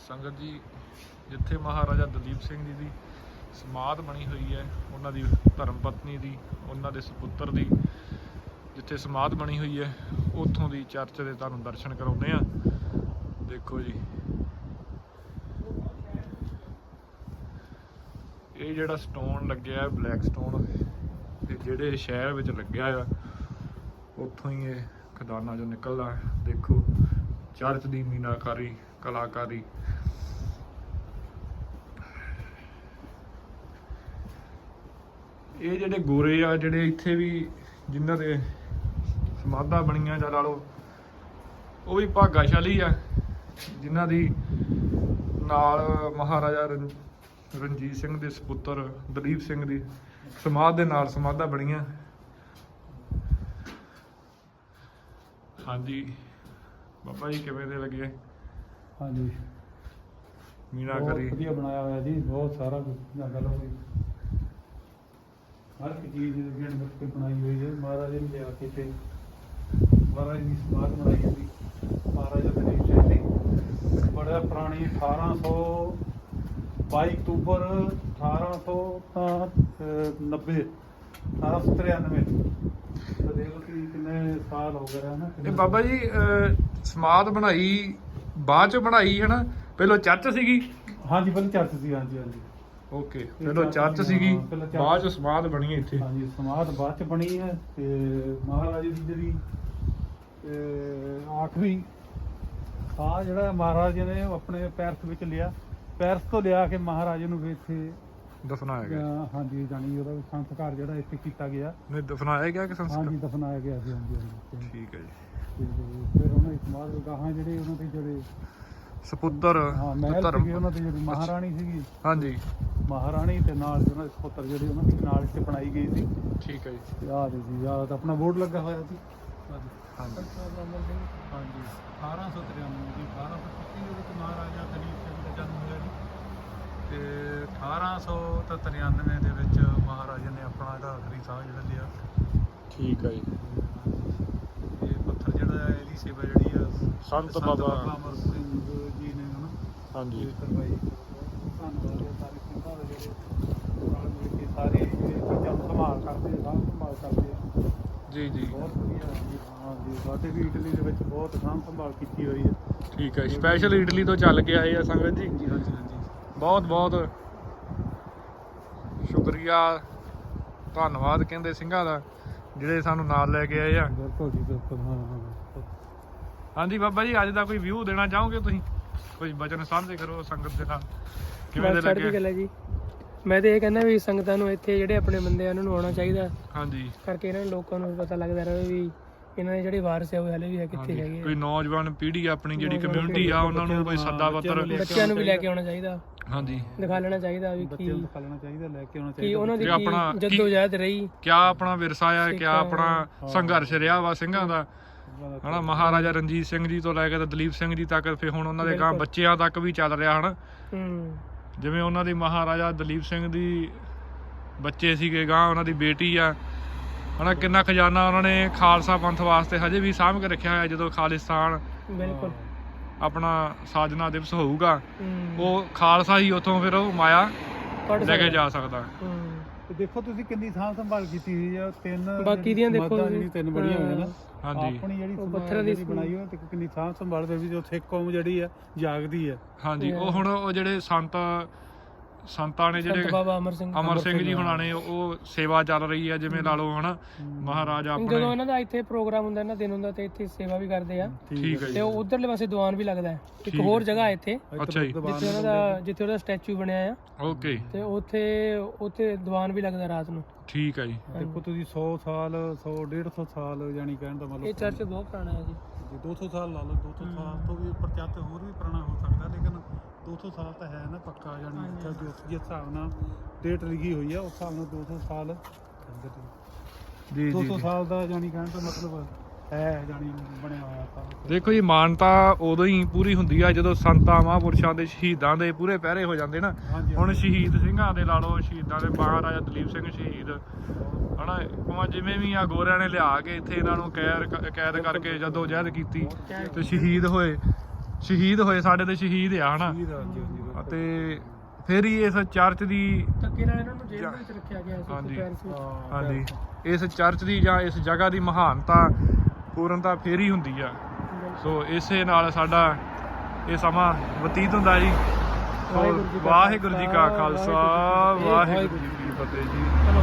ਸੰਗਤ ਜੀ, ਜਿੱਥੇ ਮਹਾਰਾਜਾ ਦਲੀਪ ਸਿੰਘ ਜੀ ਦੀ ਸਮਾਧ ਬਣੀ ਹੋਈ ਹੈ, ਉਹਨਾਂ ਦੀ ਧਰਮ ਪਤਨੀ ਦੀ, ਉਹਨਾਂ ਦੇ ਸੁਪੁੱਤਰ ਦੀ ਜਿੱਥੇ ਸਮਾਧ ਬਣੀ ਹੋਈ ਹੈ, ਉੱਥੋਂ ਦੀ ਚਰਚ ਦੇ ਤੁਹਾਨੂੰ ਦਰਸ਼ਨ ਕਰਾਉਂਦੇ ਆ ਦੇਖੋ ਜੀ। ਇਹ ਜਿਹੜਾ ਸਟੋਨ ਲੱਗਿਆ ਹੈ ਬਲੈਕ ਸਟੋਨ ਤੇ ਜਿਹੜੇ ਸ਼ਹਿਰ ਵਿੱਚ ਲੱਗਿਆ ਆ, ਉੱਥੋਂ ਹੀ ਇਹ ਖਦਾਨਾ ਜੋ ਨਿਕਲਦਾ ਦੇਖੋ, ਚਰਚ ਦੀ ਮੀਨਾਕਾਰੀ ਕਲਾਕਾਰੀ। ਇਹ ਜਿਹੜੇ ਗੋਰੇ ਆ, ਜਿਹੜੇ ਇੱਥੇ ਵੀ ਜਿਨ੍ਹਾਂ ਦੇ ਸਮਾਧਾਂ ਬਣੀਆਂ, ਜਾਂ ਲਾ ਲਓ, ਉਹ ਵੀ ਭਾਗਾਸ਼ਾਲੀ ਆ, ਜਿਨ੍ਹਾਂ ਦੀ ਨਾਲ ਮਹਾਰਾਜਾ ਰਣ- ਰਣਜੀਤ ਸਿੰਘ ਦੇ ਸੁਪੁੱਤਰ, ਦਲੀਪ ਸਿੰਘ ਦੀ ਸਮਾਧ ਦੇ ਨਾਲ ਸਮਾਧਾਂ ਬਣੀਆਂ। ਹਾਂਜੀ, ਬਾਬਾ ਜੀ ਕਿਵੇਂ ਦੇ ਲੱਗੇ? ਹਾਂਜੀ। ਬਹੁਤ ਮੀਨਾਕਾਰੀ ਵਧੀਆ ਬਣਾਇਆ ਹੋਇਆ ਜੀ ਬਹੁਤ ਸਾਰਾ ਕੁਝ ਜਾਂ ਗੱਲ ਹੋਈ ਹਰ ਇੱਕ ਚੀਜ਼ ਜਿਹੜੀ ਮੁਸ਼ਕਿਲ ਬਣਾਈ ਹੋਈ ਹੈ। ਮਹਾਰਾਜ ਨੇ ਲਿਆ ਕੇ ਤੇ ਮਹਾਰਾਜ ਦੀ ਸਮਾਧ ਬਣਾਈ ਹੋਈ। ਮਹਾਰਾਜਾ ਦਲੀਪ ਸਿੰਘ ਦੀ ਬੜਾ ਪੁਰਾਣੀ 1800 22 ਅਕਤੂਬਰ 1800 ਤਾਂ ਅਹ, 90 1893 ਤਾਂ ਦੇਖ ਲਓ ਕਿ ਕਿੰਨੇ ਸਾਲ ਹੋ ਗਏ ਹਨ ਇਹ ਬਾਬਾ ਜੀ ਸਮਾਧ ਬਣਾਈ ਬਾਅਦ ਚ ਬਣਾਈ ਹੈ ਨਾ ਪਹਿਲਾਂ ਚਰਚ ਸੀਗੀ? ਹਾਂਜੀ ਪਹਿਲਾਂ ਚਰਚ ਸੀ ਹਾਂਜੀ ਹਾਂਜੀ। ਓਕੇ ਪਹਿਲਾਂ ਚਰਚ ਸੀਗੀ ਹਾਂ, ਪਹਿਲਾਂ ਚਰਚ। ਬਾਅਦ ਚ ਸਮਾਧ ਬਣੀ ਇੱਥੇ। ਹਾਂਜੀ ਸਮਾਧ ਬਾਅਦ ਚ ਬਣੀ ਹੈ ਤੇ ਮਹਾਰਾਜ ਦੀ ਜਿਹੜੀ ਅਹ, ਆਖਰੀ ਸਾਹ ਜਿਹੜਾ ਮਹਾਰਾਜ ਜੀ ਨੇ ਉਹ ਆਪਣੇ ਪੈਰਸ ਵਿੱਚ ਲਿਆ। ਪੈਰਸ ਤੋਂ ਲਿਆ ਕੇ ਮਹਾਰਾਜ ਨੂੰ ਵੀ ਇੱਥੇ ਦਫਨਾਇਆ ਗਿਆ। ਅਹ, ਹਾਂਜੀ ਜਾਨੀ ਉਹਦਾ ਸੰਸਕਾਰ ਜਿਹੜਾ ਇੱਥੇ ਕੀਤਾ ਗਿਆ। ਨਹੀਂ ਦਫਨਾਇਆ ਗਿਆ ਕਿ ਹਾਂਜੀ ਸੰਸਕਾਰ ਦਫਨਾਇਆ ਗਿਆ ਸੀ ਹਾਂਜੀ ਹਾਂਜੀ। ਠੀਕ ਹੈ ਜੀ। ਫਿਰ ਉਹਨਾਂ ਦੀ ਸਮਾਧ ਗਾਹਾਂ ਜਿਹੜੇ ਉਹਨਾਂ ਦੇ ਜਿਹੜੇ ਸੁਪੁੱਤਰ ਹਾਂ ਮਹਿਲ ਧਰਮ ਸੀਗੇ ਉਹਨਾਂ ਦੀ ਜਿਹੜੀ ਮਹਾਰਾਣੀ ਸੀਗੀ। ਹਾਂਜੀ। ਮਹਾਰਾਣੀ ਤੇ ਨਾਲ ਉਹਨਾਂ ਦੇ ਪੁੱਤਰ ਜਿਹੜੇ ਉਹਨਾਂ ਦੀ ਨਾਲ ਇੱਥੇ ਬਣਾਈ ਗਈ ਸੀ। ਠੀਕ ਹੈ ਜੀ। ਯਾਦ ਜੀ ਯਾਦ ਆਪਣਾ ਬੋਰਡ ਲੱਗਾ ਹੋਇਆ ਸੀ। ਹਾਂਜੀ। ਹਾਂਜੀ। 1893 ਦੀ 1825 ਦੇ ਵਿੱਚ ਮਹਾਰਾਜਾ ਦਲੀਪ ਸਿੰਘ ਦਾ ਜਨਮ ਹੋਇਆ ਜੀ। ਤੇ 1893 ਦੇ ਵਿੱਚ ਮਹਾਰਾਜਾ ਨੇ ਆਪਣਾ ਇਹਦਾ ਆਖਰੀ ਸਾਹ ਜਿਹੜਾ ਲਿਆ। ਠੀਕ ਹੈ ਜੀ ਇਹ ਪੱਥਰ ਜਿਹੜਾ ਹੈ ਇਹਦੀ ਸੇਵਾ ਜਿਹੜੀ ਆ ਸੰਤ ਬਾਬਾ। ਅਮਰ ਸਿੰਘ ਜੀ ਨੇ ਹਨਾ ਹਾਂਜੀ। ਕਰਵਾਈ। ਧੰਨਵਾਦ ਹੈ ਸਾਰੇ ਸਿੰਘਾਂ ਦਾ ਜਿਹੜੇ ਨਾਲ ਮਿਲ ਕੇ ਸਾਰੇ ਇਹ ਚੀਜ਼ਾਂ ਨੂੰ ਸੰਭਾਲ ਕਰਦੇ ਆ ਸਾਂਭ ਸੰਭਾਲ ਕਰਦੇ। ਆ ਜੀ ਜੀ। ਬਹੁਤ ਵਧੀਆ ਜੀ। ਹਾਂ ਜੀ ਸਾਡੇ ਵੀ ਇਟਲੀ ਦੇ ਵਿੱਚ ਬਹੁਤ ਸਾਂਭ ਸੰਭਾਲ ਕੀਤੀ ਹੋਈ ਹੈ। ਠੀਕ ਹੈ ਸਪੈਸ਼ਲ ਇਟਲੀ ਤੋਂ ਚੱਲ ਕੇ ਆਏ ਆ ਸੰਗਤ ਜੀ। ਜੀ ਹਾਂਜੀ ਹਾਂਜੀ। ਬਹੁਤ ਬਹੁਤ ਸ਼ੁਕਰੀਆ। ਧੰਨਵਾਦ ਕਹਿੰਦੇ ਸਿੰਘਾਂ ਦਾ ਜਿਹੜੇ ਸਾਨੂੰ ਨਾਲ ਲੈ ਕੇ ਆਏ ਆ। ਬਿਲਕੁਲ ਜੀ ਬਿਲਕੁਲ। ਹਾਂ ਹਾਂ। ਹਾਂਜੀ ਬਾਬਾ ਜੀ ਅੱਜ ਦਾ ਕੋਈ ਵਿਊ ਦੇਣਾ ਚਾਹੋਗੇ ਤੁਸੀਂ? ਕੋਈ ਬਚਨ ਸਾਂਝੇ ਕਰੋ ਸੰਗਤ ਦੇ ਨਾਲ। ਕਿਵੇਂ ਦੇ ਲੱਗੇ? ਗੱਲ ਹੈ ਜੀ। ਮੈਂ ਤੇ ਇਹ ਕਹਿੰਦਾ ਵੀ ਸੰਗਤਾਂ ਨੂੰ ਇੱਥੇ ਜਿਹੜੇ ਆਪਣੇ ਬੰਦੇ ਆ ਉਹਨਾਂ ਨੂੰ ਆਉਣਾ ਚਾਹੀਦਾ। ਹਾਂਜੀ। ਕਰਕੇ ਇਹਨਾਂ ਨੂੰ ਲੋਕਾਂ ਨੂੰ ਪਤਾ ਲੱਗਦਾ ਰਹੇ ਵੀ ਇਹਨਾਂ ਦੇ ਜਿਹੜੇ ਵਾਰਸ ਆ ਉਹ ਹਲੇ ਵੀ ਹੈ ਕਿੱਥੇ ਹੈਗੇ ਕੋਈ ਆ। ਨੌਜਵਾਨ ਪੀੜ੍ਹੀ ਆਪਣੀ ਜਿਹੜੀ ਕਮਿਊਨਿਟੀ ਆ ਉਹਨਾਂ ਨੂੰ ਕੋਈ ਸੱਦਾ ਪੱਤਰ ਲੈ ਕੇ ਬੱਚਿਆਂ ਨੂੰ ਵੀ ਲੈ ਕੇ ਆਉਣਾ ਚਾਹੀਦਾ। ਹਾਂਜੀ। ਦਿਖਾ ਲੈਣਾ ਚਾਹੀਦਾ ਵੀ ਬੱਚਿਆਂ ਨੂੰ ਕੀ ਦਿਖਾ ਲੈਣਾ ਚਾਹੀਦਾ ਲੈ ਕੇ ਆਉਣਾ ਕੀ ਚਾਹੀਦਾ ਉਹਨਾਂ ਦੀ ਵੀ ਆਪਣਾ ਕੀ ਕੀ- ਜਦੋਜਹਿਦ ਰਹੀ। ਕਿਆ ਆਪਣਾ ਵਿਰਸਾ ਆ ਕਿਆ ਆਪਣਾ। ਸੰਘਰਸ਼ ਰਿਹਾ ਵਾ ਸਿੰਘਾਂ ਦਾ। ਹਨਾ ਮਹਾਰਾਜਾ ਰਣਜੀਤ ਸਿੰਘ ਜੀ ਤੋਂ ਲੈ ਕੇ ਤੇ ਦਲੀਪ ਸਿੰਘ ਜੀ ਤੱਕ ਫਿਰ ਹੁਣ ਉਹਨਾਂ ਦੇ ਗਾਂ। ਬੱਚਿਆਂ ਤੱਕ ਵੀ ਚੱਲ ਰਿਹਾ ਹਨਾ। ਹੂੰ। ਜਿਵੇਂ ਉਹਨਾਂ ਦੀ ਮਹਾਰਾਜਾ ਦਲੀਪ ਸਿੰਘ ਦੀ ਬੱਚੇ ਸੀਗੇ ਗਾਂ ਉਹਨਾਂ ਦੀ ਬੇਟੀ ਆ। ਹਨਾ ਕਿੰਨਾ ਖਜ਼ਾਨਾ ਉਹਨਾਂ ਨੇ ਖਾਲਸਾ ਪੰਥ ਵਾਸਤੇ ਹਜੇ ਵੀ ਸਾਂਭ ਕੇ ਰੱਖਿਆ ਹੋਇਆ ਜਦੋਂ ਖਾਲਿਸਤਾਨ ਬਿਲਕੁਲ। ਆਪਣਾ ਸਾਜਨਾ ਦਿਵਸ ਹੋਊਗਾ ਉਹ ਖਾਲਸਾ ਹੀ ਉਥੋਂ ਫਿਰ ਉਹ ਮਾਇਆ ਲੈ ਕੇ। ਜਾ ਸਕਦਾ। ਹੂੰ। ਤੇ ਦੇਖੋ ਤੁਸੀਂ ਕਿੰਨੀ ਸਾਂਭ ਸੰਭਾਲ ਕੀਤੀ ਹੋਈ ਆ ਤਿੰਨ ਬਾਕੀ ਦੀਆਂ ਦੇਖੋ। ਜਿਹੜੀਆਂ ਤਿੰਨ ਬਣੀਆਂ ਹੋਈਆਂ ਨੇ। ਹਾਂਜੀ। ਆਪਣੀ ਜਿਹੜੀ ਉਹ ਪੱਥਰਾਂ ਦੀ ਜਿਹੜੀ ਬਣਾਈ ਹੋਈ ਤੇ ਕਿੰਨੀ ਸਾਂਭ ਸੰਭਾਲ ਦੇ ਵਿੱਚ ਉੱਥੇ ਕੌਮ ਜਿਹੜੀ ਆ ਜਾਗਦੀ ਆ। ਹਾਂਜੀ ਉਹ ਹੁਣ ਉਹ ਜਿਹੜੇ ਸੰਤ ਸੰਤਾਂ ਨੇ ਸੰਤ ਜਿਹੜੇ ਬਾਬਾ ਅਮਰ ਸਿੰਘ ਅਮਰ ਸਿੰਘ ਜੀ ਹੁਣਾਂ ਨੇ ਉਹ ਸੇਵਾ ਚੱਲ ਰਹੀ ਹੈ ਜਿਵੇਂ ਲਾ ਲਓ ਹਨਾ ਮਹਾਰਾਜ ਜਦੋਂ ਆਪਣੇ ਇਹਨਾਂ ਦਾ ਇੱਥੇ ਪ੍ਰੋਗਰਾਮ ਹੁੰਦਾ ਇਹਨਾਂ ਦਿਨ ਹੁੰਦਾ ਤੇ ਇੱਥੇ ਸੇਵਾ ਵੀ ਕਰਦੇ ਆ। ਠੀਕ ਹੈ ਤੇ ਜੀ ਉਹ ਉਧਰਲੇ ਪਾਸੇ ਦੀਵਾਨ ਵੀ ਲੱਗਦਾ ਹੈ। ਇੱਕ ਹੋਰ। ਜਗ੍ਹਾ ਹੈ ਇੱਥੇ ਅੱਛਾ ਜੀ। ਜਿੱਥੇ ਉਹਨਾਂ ਦਾ ਜਿੱਥੇ ਉਹਦਾ ਸਟੈਚੂ ਬਣਿਆ ਆ। ਓਕੇ। ਤੇ ਉੱਥੇ ਉੱਥੇ ਦੀਵਾਨ ਵੀ ਲੱਗਦਾ ਰਾਤ ਨੂੰ। ਠੀਕ ਹੈ ਜੀ। ਦੇਖੋ ਤੁਸੀਂ 100 ਸਾਲ 100 150 ਸਾਲ ਜਾਨੀ ਕਹਿਣ ਦਾ ਮਤਲਬ ਇਹ ਚਰਚ ਬਹੁਤ ਪੁਰਾਣਾ ਹੈ ਜੀ। ਜੀ 200 ਸਾਲ ਲਾ ਲਓ 200 ਸਾਲ ਤੋਂ ਵੀ ਉੱਪਰ ਚੱਤ ਹੋਰ ਵੀ ਪੁਰਾਣਾ ਹੋ ਸਕਦਾ ਲੇਕਿਨ 200 ਸਾਲ ਤਾਂ ਹੈ ਨਾ ਪੱਕਾ ਜਾਨੀ ਹਾਂਜੀ। ਜਿਸ ਜਿਸ ਹਿਸਾਬ ਨਾਲ ਡੇਟ ਲਿਖੀ ਹੋਈ ਆ ਉਸ ਹਿਸਾਬ ਨਾਲ 200 ਸਾਲ ਤੇ। ਜੀ 200 ਸਾਲ ਦਾ ਜਾਨੀ ਕਹਿਣ ਦਾ ਮਤਲਬ ਹੈ ਜਾਨੀ ਬਣਿਆ ਹੋਇਆ ਤਾਂ। ਦੇਖੋ ਜੀ ਮਾਨਤਾ ਉਦੋਂ ਹੀ ਪੂਰੀ ਹੁੰਦੀ ਆ ਜਦੋਂ ਸੰਤਾਂ ਮਹਾਂਪੁਰਸ਼ਾਂ ਦੇ ਸ਼ਹੀਦਾਂ ਦੇ ਪੂਰੇ ਪਹਿਰੇ ਹੋ ਜਾਂਦੇ ਨਾ। ਹੁਣ ਸ਼ਹੀਦ ਸਿੰਘਾਂ ਦੇ ਲਾ ਲਓ ਸ਼ਹੀਦਾਂ ਦੇ ਮਹਾਰਾਜਾ ਦਲੀਪ ਸਿੰਘ ਸ਼ਹੀਦ। ਹਨਾ ਭਾਵੇਂ ਜਿਵੇਂ ਵੀ ਆ ਗੋਰਿਆਂ ਨੇ ਲਿਆ ਕੇ ਇੱਥੇ ਇਹਨਾਂ ਨੂੰ ਕੈਦ ਕ- ਕੈਦ ਕਰਕੇ ਜਦੋਂ ਜਹਿਦ ਕੀਤੀ ਤੇ ਸ਼ਹੀਦ ਹੋਏ। ਸ਼ਹੀਦ ਹੋਏ ਸਾਡੇ ਤੇ ਸ਼ਹੀਦ ਆ ਹਨਾ? ਸ਼ਹੀਦ ਹਾਂਜੀ ਫਿਰ ਹੀ ਇਸ ਚਰਚ ਦੀ ਧੱਕੇ ਨਾਲ ਇਹਨਾਂ ਨੂੰ ਜੇਲ੍ਹ ਵਿੱਚ ਰੱਖਿਆ ਗਿਆ ਸੀ ਹਾਂਜੀ। ਪੈਰਿਸ ਵਿੱਚ ਹਾਂ, ਹਾਂਜੀ। ਇਸ ਚਰਚ ਦੀ ਜਾਂ ਇਸ ਜਗ੍ਹਾ ਦੀ ਮਹਾਨਤਾ ਪੂਰਨਤਾ ਫੇਰ ਹੀ ਹੁੰਦੀ ਆ। ਸੋ ਇਸੇ ਨਾਲ ਸਾਡਾ ਇਹ ਸਮਾਂ ਬਤੀਤ ਹੁੰਦਾ ਜੀ। ਸੋ ਵਾਹਿਗੁਰੂ ਜੀ ਕਾ ਖਾਲਸਾ ਵਾਹਿਗੁਰੂ ਜੀ ਕੀ ਫਤਿਹ। ਜੀ।